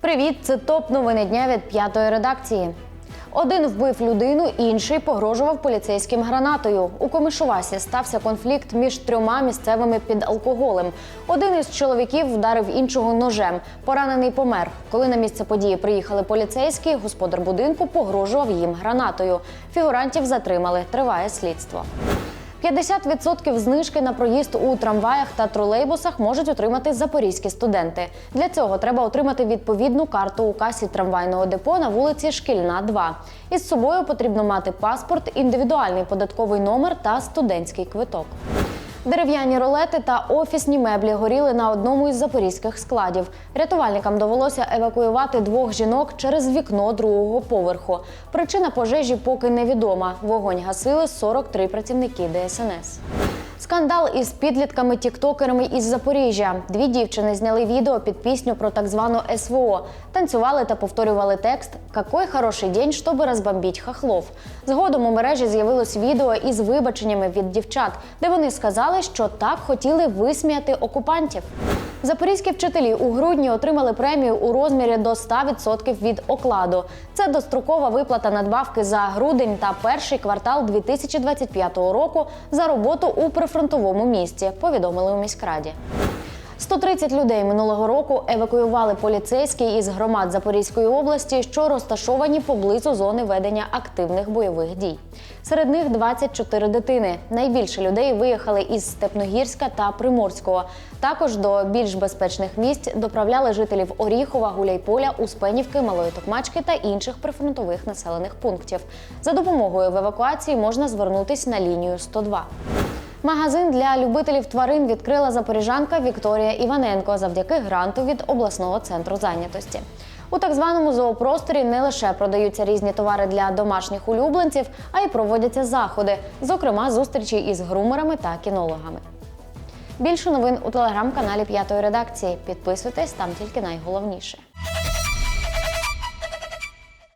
Привіт, це топ новини дня від п'ятої редакції. Один вбив людину, інший погрожував поліцейським гранатою. У Комишувасі стався конфлікт між трьома місцевими під алкоголем. Один із чоловіків вдарив іншого ножем. Поранений помер. Коли на місце події приїхали поліцейські, господар будинку погрожував їм гранатою. Фігурантів затримали. Триває слідство. 50% знижки на проїзд у трамваях та тролейбусах можуть отримати запорізькі студенти. Для цього треба отримати відповідну карту у касі трамвайного депо на вулиці Шкільна, 2. Із собою потрібно мати паспорт, індивідуальний податковий номер та студентський квиток. Дерев'яні ролети та офісні меблі горіли на одному із запорізьких складів. Рятувальникам довелося евакуювати двох жінок через вікно другого поверху. Причина пожежі поки невідома. Вогонь гасили 43 працівники ДСНС. Скандал із підлітками-тіктокерами із Запоріжжя. Дві дівчини зняли відео під пісню про так звану СВО. Танцювали та повторювали текст «Какой хороший день, щоб розбомбіть хахлов». Згодом у мережі з'явилось відео із вибаченнями від дівчат, де вони сказали, що так хотіли висміяти окупантів. Запорізькі вчителі у грудні отримали премію у розмірі до 100% від окладу. Це дострокова виплата надбавки за грудень та перший квартал 2025 року за роботу у прифронтовому місті. Повідомили у міськраді. 130 людей минулого року евакуювали поліцейські із громад Запорізької області, що розташовані поблизу зони ведення активних бойових дій. Серед них 24 дитини. Найбільше людей виїхали із Степногірська та Приморського. Також до більш безпечних місць доправляли жителів Оріхова, Гуляйполя, Успенівки, Малої Токмачки та інших прифронтових населених пунктів. За допомогою в евакуації можна звернутися на лінію 102. Магазин для любителів тварин відкрила запоріжанка Вікторія Іваненко завдяки гранту від обласного центру зайнятості. У так званому зоопросторі не лише продаються різні товари для домашніх улюбленців, а й проводяться заходи, зокрема зустрічі із грумерами та кінологами. Більше новин у телеграм-каналі П'ятої редакції. Підписуйтесь там тільки найголовніше.